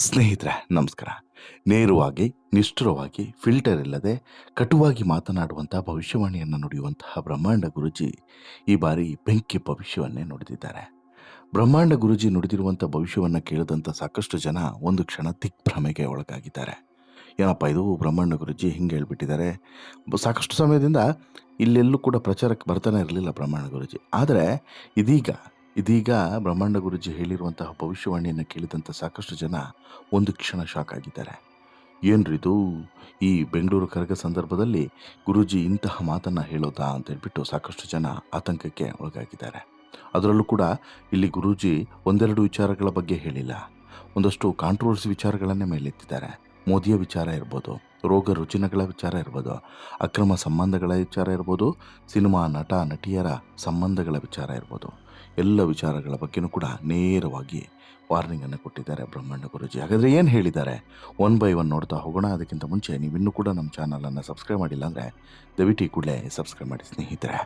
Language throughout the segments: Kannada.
ಸ್ನೇಹಿತರೆ, ನಮಸ್ಕಾರ. ನೇರವಾಗಿ, ನಿಷ್ಠುರವಾಗಿ ಫಿಲ್ಟರ್ ಇಲ್ಲದೆ, ಕಟುವಾಗಿ ಮಾತನಾಡುವಂಥ ಭವಿಷ್ಯವಾಣಿಯನ್ನು ನುಡಿಯುವಂತಹ ಬ್ರಹ್ಮಾಂಡ ಗುರುಜಿ ಈ ಬಾರಿ ಬೆಂಕಿ ಭವಿಷ್ಯವನ್ನೇ ನುಡಿದಿದ್ದಾರೆ. ಬ್ರಹ್ಮಾಂಡ ಗುರುಜಿ ನುಡಿದಿರುವಂಥ ಭವಿಷ್ಯವನ್ನು ಕೇಳಿದಂಥ ಸಾಕಷ್ಟು ಜನ ಒಂದು ಕ್ಷಣ ದಿಗ್ಭ್ರಮೆಗೆ ಒಳಗಾಗಿದ್ದಾರೆ. ಏನಪ್ಪ ಇದು? ಬ್ರಹ್ಮಾಂಡ ಗುರುಜಿ ಹಿಂಗೆ ಹೇಳ್ಬಿಟ್ಟಿದ್ದಾರೆ. ಸಾಕಷ್ಟು ಸಮಯದಿಂದ ಇಲ್ಲೆಲ್ಲೂ ಕೂಡ ಪ್ರಚಾರಕ್ಕೆ ಬರ್ತಾನೆ ಇರಲಿಲ್ಲ ಬ್ರಹ್ಮಾಂಡ ಗುರುಜಿ. ಆದರೆ ಇದೀಗ ಇದೀಗ ಬ್ರಹ್ಮಾಂಡ ಗುರುಜಿ ಹೇಳಿರುವಂತಹ ಭವಿಷ್ಯವಾಣಿಯನ್ನು ಕೇಳಿದಂಥ ಸಾಕಷ್ಟು ಜನ ಒಂದು ಕ್ಷಣ ಶಾಕ್ ಆಗಿದ್ದಾರೆ. ಏನ್ರಿದು ಈ ಬೆಂಗಳೂರು ಕರಗ ಸಂದರ್ಭದಲ್ಲಿ ಗುರುಜಿ ಇಂತಹ ಮಾತನ್ನು ಹೇಳೋದಾ ಅಂತ ಹೇಳಿಬಿಟ್ಟು ಸಾಕಷ್ಟು ಜನ ಆತಂಕಕ್ಕೆ ಒಳಗಾಗಿದ್ದಾರೆ. ಅದರಲ್ಲೂ ಕೂಡ ಇಲ್ಲಿ ಗುರೂಜಿ ಒಂದೆರಡು ವಿಚಾರಗಳ ಬಗ್ಗೆ ಹೇಳಿಲ್ಲ. ಒಂದಷ್ಟು ಕಾಂಟ್ರವರ್ಸಿ ವಿಚಾರಗಳನ್ನೇ ಮೇಲೆತ್ತಿದ್ದಾರೆ. ಮೋದಿಯ ವಿಚಾರ ಇರ್ಬೋದು ರೋಗ ರುಜಿನಗಳ ವಿಚಾರ ಇರ್ಬೋದು, ಅಕ್ರಮ ಸಂಬಂಧಗಳ ವಿಚಾರ ಇರ್ಬೋದು, ಸಿನಿಮಾ ನಟ, ನಟಿಯರ ಸಂಬಂಧಗಳ ವಿಚಾರ ಇರ್ಬೋದು. ಎಲ್ಲ ವಿಚಾರಗಳ ಬಗ್ಗೆನೂ ಕೂಡ ನೇರವಾಗಿ ವಾರ್ನಿಂಗನ್ನು ಕೊಟ್ಟಿದ್ದಾರೆ ಬ್ರಹ್ಮಾಂಡ ಗುರುಜಿ. ಹಾಗಾದರೆ ಏನು ಹೇಳಿದ್ದಾರೆ? ಒನ್ ಬೈ ಒನ್ ನೋಡ್ತಾ ಹೋಗೋಣ. ಅದಕ್ಕಿಂತ ಮುಂಚೆ ನೀವು ಇನ್ನೂ ಕೂಡ ನಮ್ಮ ಚಾನಲನ್ನು ಸಬ್ಸ್ಕ್ರೈಬ್ ಮಾಡಿಲ್ಲ ಅಂದರೆ ದಯವಿಟ್ಟು ಕೂಡಲೇ ಸಬ್ಸ್ಕ್ರೈಬ್ ಮಾಡಿ ಸ್ನೇಹಿತರೆ.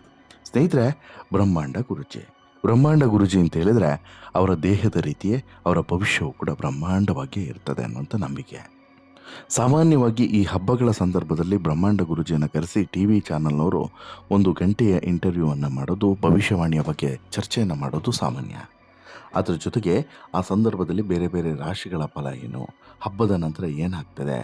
ಸ್ನೇಹಿತರೆ, ಬ್ರಹ್ಮಾಂಡ ಗುರುಜಿ. ಬ್ರಹ್ಮಾಂಡ ಗುರುಜಿ ಅಂತ ಹೇಳಿದರೆ ಅವರ ದೇಹದ ರೀತಿಯೇ ಅವರ ಭವಿಷ್ಯವು ಕೂಡ ಬ್ರಹ್ಮಾಂಡವಾಗಿಯೇ ಇರ್ತದೆ ಅನ್ನುವಂಥ ನಂಬಿಕೆ. ಸಾಮಾನ್ಯವಾಗಿ ಈ ಹಬ್ಬಗಳ ಸಂದರ್ಭದಲ್ಲಿ ಬ್ರಹ್ಮಾಂಡ ಗುರುಜಿಯನ್ನು ಕರೆಸಿ ಟಿ ವಿ ಚಾನಲ್ನವರು ಒಂದು ಗಂಟೆಯ ಇಂಟರ್ವ್ಯೂವನ್ನು ಮಾಡೋದು, ಭವಿಷ್ಯವಾಣಿಯ ಬಗ್ಗೆ ಚರ್ಚೆಯನ್ನು ಮಾಡೋದು ಸಾಮಾನ್ಯ. ಅದರ ಜೊತೆಗೆ ಆ ಸಂದರ್ಭದಲ್ಲಿ ಬೇರೆ ಬೇರೆ ರಾಶಿಗಳ ಫಲ ಏನು, ಹಬ್ಬದ ನಂತರ ಏನಾಗ್ತದೆ,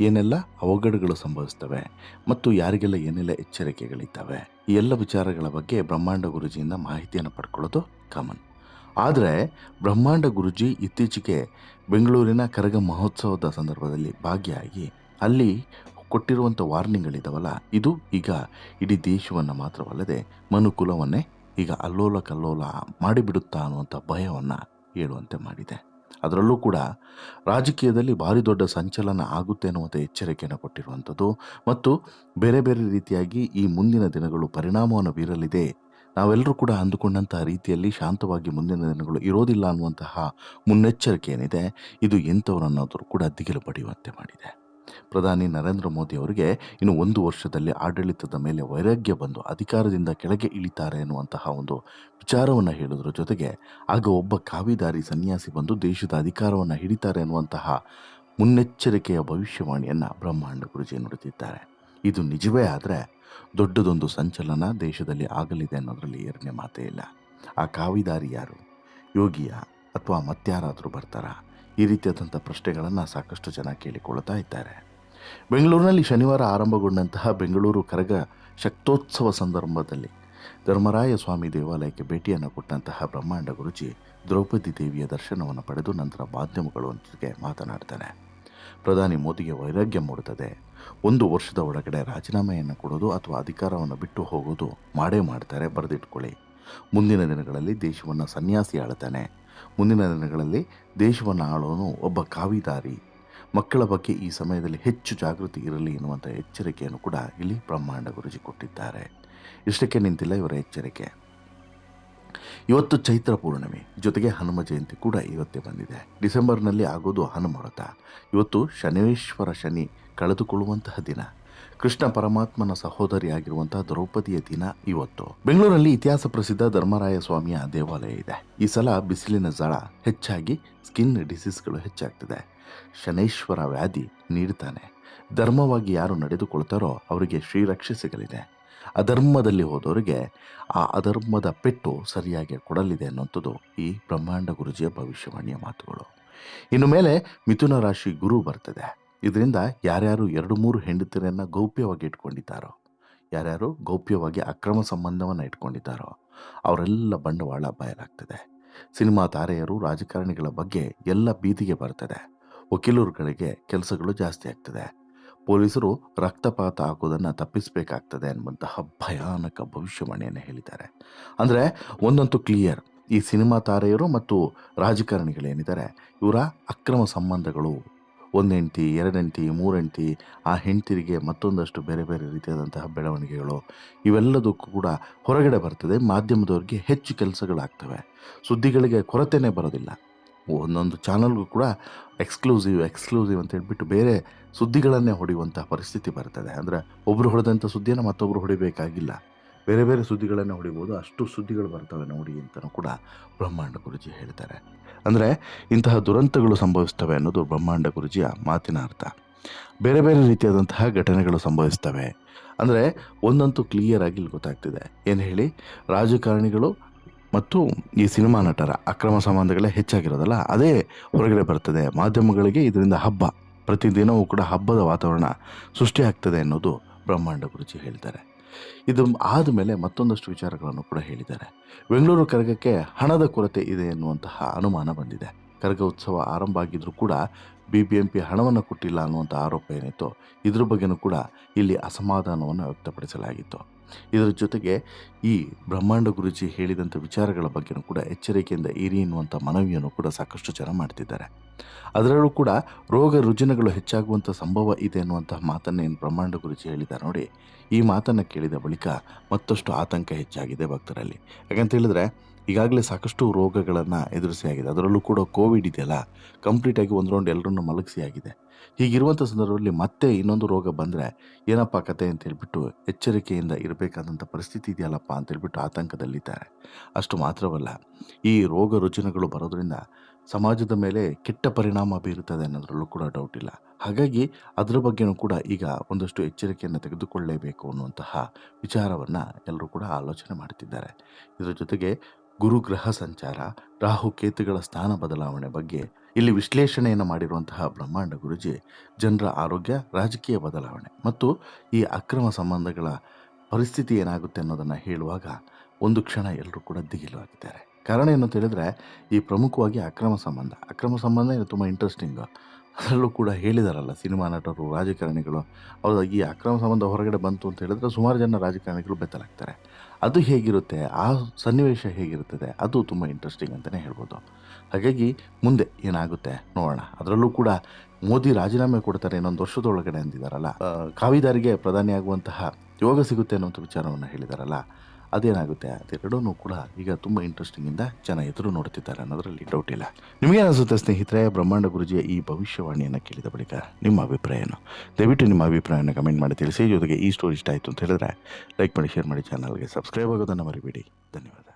ಏನೆಲ್ಲ ಅವಘಡಗಳು ಸಂಭವಿಸ್ತವೆ ಮತ್ತು ಯಾರಿಗೆಲ್ಲ ಏನೆಲ್ಲ ಎಚ್ಚರಿಕೆಗಳಿದ್ದಾವೆ, ಈ ಎಲ್ಲ ವಿಚಾರಗಳ ಬಗ್ಗೆ ಬ್ರಹ್ಮಾಂಡ ಗುರುಜಿಯಿಂದ ಮಾಹಿತಿಯನ್ನು ಪಡ್ಕೊಳ್ಳೋದು ಕಾಮನ್ ಆದರೆ ಬ್ರಹ್ಮಾಂಡ ಗುರುಜಿ ಇತ್ತೀಚೆಗೆ ಬೆಂಗಳೂರಿನ ಕರಗ ಮಹೋತ್ಸವದ ಸಂದರ್ಭದಲ್ಲಿ ಭಾಗಿಯಾಗಿ ಅಲ್ಲಿ ಕೊಟ್ಟಿರುವಂಥ ವಾರ್ನಿಂಗ್ಗಳಿದಾವಲ್ಲ, ಇದು ಈಗ ಇಡೀ ದೇಶವನ್ನು ಮಾತ್ರವಲ್ಲದೆ ಮನುಕುಲವನ್ನೇ ಈಗ ಅಲ್ಲೋಲ ಕಲ್ಲೋಲ ಮಾಡಿಬಿಡುತ್ತಾ ಅನ್ನುವಂಥ ಭಯವನ್ನು ಹೇಳುವಂತೆ ಮಾಡಿದೆ. ಅದರಲ್ಲೂ ಕೂಡ ರಾಜಕೀಯದಲ್ಲಿ ಭಾರಿ ದೊಡ್ಡ ಸಂಚಲನ ಆಗುತ್ತೆ ಅನ್ನುವಂಥ ಎಚ್ಚರಿಕೆಯನ್ನು ಕೊಟ್ಟಿರುವಂಥದ್ದು ಮತ್ತು ಬೇರೆ ಬೇರೆ ರೀತಿಯಾಗಿ ಈ ಮುಂದಿನ ದಿನಗಳು ಪರಿಣಾಮವನ್ನು ಬೀರಲಿದೆ ನಾವೆಲ್ಲರೂ ಕೂಡ ಅಂದುಕೊಂಡಂತಹ ರೀತಿಯಲ್ಲಿ ಶಾಂತವಾಗಿ ಮುಂದಿನ ದಿನಗಳು ಇರೋದಿಲ್ಲ ಅನ್ನುವಂತಹ ಮುನ್ನೆಚ್ಚರಿಕೆ ಏನಿದೆ, ಇದು ಎಂಥವರನ್ನಾದರೂ ಕೂಡ ದಿಗಿಲು ಪಡೆಯುವಂತೆ ಮಾಡಿದೆ. ಪ್ರಧಾನಿ ನರೇಂದ್ರ ಮೋದಿ ಅವರಿಗೆ ಇನ್ನು ಒಂದು ವರ್ಷದಲ್ಲಿ ಆಡಳಿತದ ಮೇಲೆ ವೈರಾಗ್ಯ ಬಂದು ಅಧಿಕಾರದಿಂದ ಕೆಳಗೆ ಇಳಿತಾರೆ ಎನ್ನುವಂತಹ ಒಂದು ವಿಚಾರವನ್ನು ಹೇಳೋದ್ರ ಜೊತೆಗೆ ಆಗ ಒಬ್ಬ ಕಾವಿದಾರಿ ಸನ್ಯಾಸಿ ಬಂದು ದೇಶದ ಅಧಿಕಾರವನ್ನು ಹಿಡಿತಾರೆ ಎನ್ನುವಂತಹ ಮುನ್ನೆಚ್ಚರಿಕೆಯ ಭವಿಷ್ಯವಾಣಿಯನ್ನು ಬ್ರಹ್ಮಾಂಡ ಗುರುಜಿ ನುಡಿದಿದ್ದಾರೆ. ಇದು ನಿಜವೇ ಆದರೆ ದೊಡ್ಡದೊಂದು ಸಂಚಲನ ದೇಶದಲ್ಲಿ ಆಗಲಿದೆ ಅನ್ನೋದರಲ್ಲಿ ಎರಡನೇ ಮಾತೇ ಇಲ್ಲ. ಆ ಕಾವಿದಾರಿ ಯಾರು? ಯೋಗಿಯ ಅಥವಾ ಮತ್ಯಾರಾದರೂ ಬರ್ತಾರಾ? ಈ ರೀತಿಯಾದಂಥ ಪ್ರಶ್ನೆಗಳನ್ನು ಸಾಕಷ್ಟು ಜನ ಕೇಳಿಕೊಳ್ತಾ ಇದ್ದಾರೆ. ಬೆಂಗಳೂರಿನಲ್ಲಿ ಶನಿವಾರ ಆರಂಭಗೊಂಡಂತಹ ಬೆಂಗಳೂರು ಕರಗ ಶಕ್ತೋತ್ಸವ ಸಂದರ್ಭದಲ್ಲಿ ಧರ್ಮರಾಯ ಸ್ವಾಮಿ ದೇವಾಲಯಕ್ಕೆ ಭೇಟಿಯನ್ನು ಕೊಟ್ಟಂತಹ ಬ್ರಹ್ಮಾಂಡ ಗುರುಜಿ ದ್ರೌಪದಿ ದೇವಿಯ ದರ್ಶನವನ್ನು ಪಡೆದು ನಂತರ ಮಾಧ್ಯಮಗಳೊಂದಿಗೆ ಮಾತನಾಡ್ತಾರೆ ಪ್ರಧಾನಿ ಮೋದಿಗೆ ವೈರಾಗ್ಯ ಮೂಡುತ್ತದೆ. ಒಂದು ವರ್ಷದ ಒಳಗಡೆ ರಾಜೀನಾಮೆಯನ್ನು ಕೊಡೋದು ಅಥವಾ ಅಧಿಕಾರವನ್ನು ಬಿಟ್ಟು ಹೋಗೋದು ಮಾಡೇ ಮಾಡ್ತಾರೆ, ಬರೆದಿಟ್ಕೊಳ್ಳಿ. ಮುಂದಿನ ದಿನಗಳಲ್ಲಿ ದೇಶವನ್ನು ಸನ್ಯಾಸಿ ಆಳ್ತಾನೆ. ಮುಂದಿನ ದಿನಗಳಲ್ಲಿ ದೇಶವನ್ನು ಆಳೋನು ಒಬ್ಬ ಕಾವಿದಾರಿ. ಮಕ್ಕಳ ಬಗ್ಗೆ ಈ ಸಮಯದಲ್ಲಿ ಹೆಚ್ಚು ಜಾಗೃತಿ ಇರಲಿ ಎನ್ನುವಂಥ ಎಚ್ಚರಿಕೆಯನ್ನು ಕೂಡ ಇಲ್ಲಿ ಬ್ರಹ್ಮಾಂಡ ಗುರುಜಿ ಕೊಟ್ಟಿದ್ದಾರೆ. ಇಷ್ಟಕ್ಕೆ ನಿಂತಿಲ್ಲ, ಇವರ ಎಚ್ಚರಿಕೆ. ಇವತ್ತು ಚೈತ್ರ ಪೂರ್ಣಿಮೆ, ಜೊತೆಗೆ ಹನುಮ ಜಯಂತಿ ಕೂಡ ಇವತ್ತೇ ಬಂದಿದೆ. ಡಿಸೆಂಬರ್ನಲ್ಲಿ ಆಗೋದು ಹನುಮ ವ್ರತ ಇವತ್ತು ಶನೈಶ್ವರ ಶನಿ ಕಳೆದುಕೊಳ್ಳುವಂತಹ ದಿನ. ಕೃಷ್ಣ ಪರಮಾತ್ಮನ ಸಹೋದರಿಯಾಗಿರುವಂತಹ ದ್ರೌಪದಿಯ ದಿನ ಇವತ್ತು. ಬೆಂಗಳೂರಲ್ಲಿ ಇತಿಹಾಸ ಪ್ರಸಿದ್ಧ ಧರ್ಮರಾಯ ಸ್ವಾಮಿಯ ದೇವಾಲಯ ಇದೆ. ಈ ಸಲ ಬಿಸಿಲಿನ ಜಳ ಹೆಚ್ಚಾಗಿ ಸ್ಕಿನ್ ಡಿಸೀಸ್ಗಳು ಹೆಚ್ಚಾಗ್ತಿದೆ. ಶನೇಶ್ವರ ವ್ಯಾಧಿ ನೀಡ್ತಾನೆ. ಧರ್ಮವಾಗಿ ಯಾರು ನಡೆದುಕೊಳ್ತಾರೋ ಅವರಿಗೆ ಶ್ರೀರಕ್ಷೆ ಸಿಗಲಿದೆ. ಅಧರ್ಮದಲ್ಲಿ ಹೋದವರಿಗೆ ಆ ಅಧರ್ಮದ ಪೆಟ್ಟು ಸರಿಯಾಗಿ ಕೊಡಲಿದೆ ಅನ್ನುವಂಥದ್ದು ಈ ಬ್ರಹ್ಮಾಂಡ ಗುರುಜಿಯ ಭವಿಷ್ಯವಾಣಿಯ ಮಾತುಗಳು. ಇನ್ನು ಮೇಲೆ ಮಿಥುನ ರಾಶಿ ಗುರು ಬರ್ತದೆ. ಇದರಿಂದ ಯಾರ್ಯಾರು ಎರಡು ಮೂರು ಹೆಂಡತಿಯರನ್ನು ಗೌಪ್ಯವಾಗಿ ಇಟ್ಕೊಂಡಿದ್ದಾರೋ, ಯಾರ್ಯಾರು ಗೌಪ್ಯವಾಗಿ ಅಕ್ರಮ ಸಂಬಂಧವನ್ನು ಇಟ್ಕೊಂಡಿದ್ದಾರೋ, ಅವರೆಲ್ಲ ಬಂಡವಾಳ ಬಯಲಾಗ್ತದೆ ಸಿನಿಮಾ ತಾರೆಯರು, ರಾಜಕಾರಣಿಗಳ ಬಗ್ಗೆ ಎಲ್ಲ ಬೀದಿಗೆ ಬರ್ತದೆ. ವಕೀಲರುಗಳಿಗೆ ಕೆಲಸಗಳು ಜಾಸ್ತಿ ಆಗ್ತದೆ. ಪೊಲೀಸರು ರಕ್ತಪಾತ ಆಗೋದನ್ನು ತಪ್ಪಿಸಬೇಕಾಗ್ತದೆ ಅನ್ನುವಂತಹ ಭಯಾನಕ ಭವಿಷ್ಯವಾಣಿಯನ್ನು ಹೇಳಿದ್ದಾರೆ. ಅಂದರೆ ಒಂದಂತೂ ಕ್ಲಿಯರ್ ಈ ಸಿನಿಮಾ ತಾರೆಯರು ಮತ್ತು ರಾಜಕಾರಣಿಗಳೇನಿದ್ದಾರೆ ಇವರ ಅಕ್ರಮ ಸಂಬಂಧಗಳು ಒಂದು ಎರಡೆಂಟಿ, ಮೂರೆಂಟಿ, ಆ ಹೆಂಡ್ತಿರಿಗೆ ಮತ್ತೊಂದಷ್ಟು ಬೇರೆ ಬೇರೆ ರೀತಿಯಾದಂತಹ ಬೆಳವಣಿಗೆಗಳು ಇವೆಲ್ಲದಕ್ಕೂ ಕೂಡ ಹೊರಗಡೆ ಬರ್ತದೆ, ಮಾಧ್ಯಮದವ್ರಿಗೆ ಹೆಚ್ಚು ಕೆಲಸಗಳಾಗ್ತವೆ. ಸುದ್ದಿಗಳಿಗೆ ಕೊರತೆನೇ ಬರೋದಿಲ್ಲ. ಒಂದೊಂದು ಚಾನಲ್ಗೂ ಕೂಡ ಎಕ್ಸ್ಕ್ಲೂಸಿವ್ ಎಕ್ಸ್ಕ್ಲೂಸಿವ್ ಅಂತ ಹೇಳ್ಬಿಟ್ಟು ಬೇರೆ ಸುದ್ದಿಗಳನ್ನೇ ಹೊಡೆಯುವಂಥ ಪರಿಸ್ಥಿತಿ ಬರ್ತದೆ. ಅಂದರೆ ಒಬ್ಬರು ಹೊಡೆದಂಥ ಸುದ್ದಿಯನ್ನು ಮತ್ತೊಬ್ಬರು ಹೊಡಿಬೇಕಾಗಿಲ್ಲ. ಬೇರೆ ಬೇರೆ ಸುದ್ದಿಗಳನ್ನು ಹೊಡಿಬೋದು. ಅಷ್ಟು ಸುದ್ದಿಗಳು ಬರ್ತವೆ ನೋಡಿ ಅಂತಲೂ ಕೂಡ ಬ್ರಹ್ಮಾಂಡ ಗುರುಜಿ ಹೇಳ್ತಾರೆ. ಅಂದರೆ ಇಂತಹ ದುರಂತಗಳು ಸಂಭವಿಸ್ತವೆ ಅನ್ನೋದು ಬ್ರಹ್ಮಾಂಡ ಗುರುಜಿಯ ಮಾತಿನ ಅರ್ಥ. ಬೇರೆ ಬೇರೆ ರೀತಿಯಾದಂತಹ ಘಟನೆಗಳು ಸಂಭವಿಸ್ತವೆ. ಅಂದರೆ ಒಂದಂತೂ ಕ್ಲಿಯರ್ ಆಗಿ ಗೊತ್ತಾಗ್ತಿದೆ. ಏನು ಹೇಳಿ? ರಾಜಕಾರಣಿಗಳು ಮತ್ತು ಈ ಸಿನಿಮಾ ನಟರ ಅಕ್ರಮ ಸಂಬಂಧಗಳೇ ಹೆಚ್ಚಾಗಿರೋದಲ್ಲ, ಅದೇ ಹೊರಗಡೆ ಬರ್ತದೆ. ಮಾಧ್ಯಮಗಳಿಗೆ ಇದರಿಂದ ಹಬ್ಬ, ಪ್ರತಿದಿನವೂ ಕೂಡ ಹಬ್ಬದ ವಾತಾವರಣ ಸೃಷ್ಟಿಯಾಗ್ತದೆ ಅನ್ನೋದು ಬ್ರಹ್ಮಾಂಡ ಗುರುಜಿ ಹೇಳ್ತಾರೆ ಇದು ಆದಮೇಲೆ ಮತ್ತೊಂದಷ್ಟು ವಿಚಾರಗಳನ್ನು ಕೂಡ ಹೇಳಿದ್ದಾರೆ. ಬೆಂಗಳೂರು ಕರಗಕ್ಕೆ ಹಣದ ಕೊರತೆ ಇದೆ ಎನ್ನುವಂತಹ ಅನುಮಾನ ಬಂದಿದೆ. ಕರಗ ಉತ್ಸವ ಆರಂಭ ಆಗಿದ್ರೂ ಕೂಡ ಬಿ ಬಿ ಎಂ ಪಿ ಹಣವನ್ನು ಕೊಟ್ಟಿಲ್ಲ ಅನ್ನುವಂಥ ಆರೋಪ ಏನಿತ್ತು, ಇದ್ರ ಬಗ್ಗೆನೂ ಕೂಡ ಇಲ್ಲಿ ಅಸಮಾಧಾನವನ್ನು ವ್ಯಕ್ತಪಡಿಸಲಾಗಿತ್ತು. ಇದರ ಜೊತೆಗೆ ಈ ಬ್ರಹ್ಮಾಂಡ ಗುರುಜಿ ಹೇಳಿದಂಥ ವಿಚಾರಗಳ ಬಗ್ಗೆನೂ ಕೂಡ ಎಚ್ಚರಿಕೆಯಿಂದ ಇರಿ ಎನ್ನುವಂಥ ಮನವಿಯನ್ನು ಕೂಡ ಸಾಕಷ್ಟು ಜನ ಮಾಡ್ತಿದ್ದಾರೆ. ಅದರಲ್ಲೂ ಕೂಡ ರೋಗ ರುಜಿನಗಳು ಹೆಚ್ಚಾಗುವಂಥ ಸಂಭವ ಇದೆ ಎನ್ನುವಂತಹ ಮಾತನ್ನು ಏನು ಬ್ರಹ್ಮಾಂಡ ಗುರುಜಿ ಹೇಳಿದ ನೋಡಿ. ಈ ಮಾತನ್ನು ಕೇಳಿದ ಬಳಿಕ ಮತ್ತಷ್ಟು ಆತಂಕ ಹೆಚ್ಚಾಗಿದೆ ಭಕ್ತರಲ್ಲಿ. ಯಾಕಂತ ಹೇಳಿದ್ರೆ ಈಗಾಗಲೇ ಸಾಕಷ್ಟು ರೋಗಗಳನ್ನು ಎದುರಿಸಿ ಆಗಿದೆ. ಅದರಲ್ಲೂ ಕೂಡ ಕೋವಿಡ್ ಇದೆಯಲ್ಲ ಕಂಪ್ಲೀಟಾಗಿ ಒಂದು ರೌಂಡ್ ಎಲ್ಲರನ್ನೂ ಮಲಗಿಸಿ ಆಗಿದೆ. ಹೀಗಿರುವಂಥ ಸಂದರ್ಭದಲ್ಲಿ ಮತ್ತೆ ಇನ್ನೊಂದು ರೋಗ ಬಂದರೆ ಏನಪ್ಪ ಕತೆ ಅಂತ ಹೇಳ್ಬಿಟ್ಟು ಎಚ್ಚರಿಕೆಯಿಂದ ಇರಬೇಕಾದಂಥ ಪರಿಸ್ಥಿತಿ ಇದೆಯಲ್ಲಪ್ಪ ಅಂತ ಹೇಳ್ಬಿಟ್ಟು ಆತಂಕದಲ್ಲಿದ್ದಾರೆ. ಅಷ್ಟು ಮಾತ್ರವಲ್ಲ, ಈ ರೋಗ ರುಜಿನಗಳು ಬರೋದ್ರಿಂದ ಸಮಾಜದ ಮೇಲೆ ಕೆಟ್ಟ ಪರಿಣಾಮ ಬೀರುತ್ತದೆ ಅನ್ನೋದ್ರಲ್ಲೂ ಕೂಡ ಡೌಟ್ ಇಲ್ಲ. ಹಾಗಾಗಿ ಅದರ ಬಗ್ಗೆನೂ ಕೂಡ ಈಗ ಒಂದಷ್ಟು ಎಚ್ಚರಿಕೆಯನ್ನು ತೆಗೆದುಕೊಳ್ಳಲೇಬೇಕು ಅನ್ನುವಂತಹ ವಿಚಾರವನ್ನು ಎಲ್ಲರೂ ಕೂಡ ಆಲೋಚನೆ ಮಾಡ್ತಿದ್ದಾರೆ. ಇದರ ಜೊತೆಗೆ ಗುರು ಗ್ರಹ ಸಂಚಾರ, ರಾಹು ಕೇತುಗಳ ಸ್ಥಾನ ಬದಲಾವಣೆ ಬಗ್ಗೆ ಇಲ್ಲಿ ವಿಶ್ಲೇಷಣೆಯನ್ನು ಮಾಡಿರುವಂತಹ ಬ್ರಹ್ಮಾಂಡ ಗುರುಜಿ ಜನರ ಆರೋಗ್ಯ, ರಾಜಕೀಯ ಬದಲಾವಣೆ ಮತ್ತು ಈ ಅಕ್ರಮ ಸಂಬಂಧಗಳ ಪರಿಸ್ಥಿತಿ ಏನಾಗುತ್ತೆ ಅನ್ನೋದನ್ನು ಹೇಳುವಾಗ ಒಂದು ಕ್ಷಣ ಎಲ್ಲರೂ ಕೂಡ ದಿಗಿಲು ಆಗಿದ್ದಾರೆ. ಕಾರಣ ಏನು ಅಂತ ಹೇಳಿದರೆ, ಈ ಪ್ರಮುಖವಾಗಿ ಅಕ್ರಮ ಸಂಬಂಧ. ಅಕ್ರಮ ಸಂಬಂಧ ಇದು ತುಂಬ ಇಂಟ್ರೆಸ್ಟಿಂಗು ಅದರಲ್ಲೂ ಕೂಡ ಹೇಳಿದಾರಲ್ಲ ಸಿನಿಮಾ ನಟರು, ರಾಜಕಾರಣಿಗಳು. ಅವ್ರ ಈ ಅಕ್ರಮ ಸಂಬಂಧ ಹೊರಗಡೆ ಬಂತು ಅಂತ ಹೇಳಿದ್ರೆ ಸುಮಾರು ಜನ ರಾಜಕಾರಣಿಗಳು ಬೆತ್ತಲಾಗ್ತಾರೆ. ಅದು ಹೇಗಿರುತ್ತೆ? ಆ ಸನ್ನಿವೇಶ ಹೇಗಿರುತ್ತದೆ? ಅದು ತುಂಬ ಇಂಟ್ರೆಸ್ಟಿಂಗ್ ಅಂತಲೇ ಹೇಳ್ಬೋದು. ಹಾಗಾಗಿ ಮುಂದೆ ಏನಾಗುತ್ತೆ ನೋಡೋಣ. ಅದರಲ್ಲೂ ಕೂಡ ಮೋದಿ ರಾಜೀನಾಮೆ ಕೊಡ್ತಾರೆ ಇನ್ನೊಂದು ವರ್ಷದೊಳಗಡೆ ಅಂದಿದ್ದಾರಲ್ಲ ಕಾವಿದಾರಿಗೆ ಪ್ರಧಾನಿಯಾಗುವಂತಹ ಯೋಗ ಸಿಗುತ್ತೆ ಅನ್ನೋಂಥ ವಿಚಾರವನ್ನು ಹೇಳಿದಾರಲ್ಲ. ಅದೇನಾಗುತ್ತೆ ಅದೆರಡೂ ಕೂಡ ಈಗ ತುಂಬ ಇಂಟ್ರೆಸ್ಟಿಂಗಿಂದ ಜನ ಎದುರು ನೋಡ್ತಿದ್ದಾರೆ ಅನ್ನೋದರಲ್ಲಿ ಡೌಟ್ ಇಲ್ಲ. ನಿಮಗೆ ಅನಿಸುತ್ತೆ ಸ್ನೇಹಿತರೆ, ಬ್ರಹ್ಮಾಂಡ ಗುರುಜಿಯ ಈ ಭವಿಷ್ಯವಾಣಿಯನ್ನು ಕೇಳಿದ ಬಳಿಕ ನಿಮ್ಮ ಅಭಿಪ್ರಾಯ ಏನು? ದಯವಿಟ್ಟು ನಿಮ್ಮ ಅಭಿಪ್ರಾಯನ ಕಮೆಂಟ್ ಮಾಡಿ ತಿಳಿಸಿ, ಜೊತೆಗೆ ಈ ಸ್ಟೋರಿ ಇಷ್ಟ ಆಯಿತು ಅಂತ ಹೇಳಿದ್ರೆ ಲೈಕ್ ಮಾಡಿ ಶೇರ್ ಮಾಡಿ ಚಾನಲ್ಗೆ ಸಬ್ಸ್ಕ್ರೈಬ್ ಆಗೋದನ್ನು ಮರಿಬೇಡಿ. ಧನ್ಯವಾದ.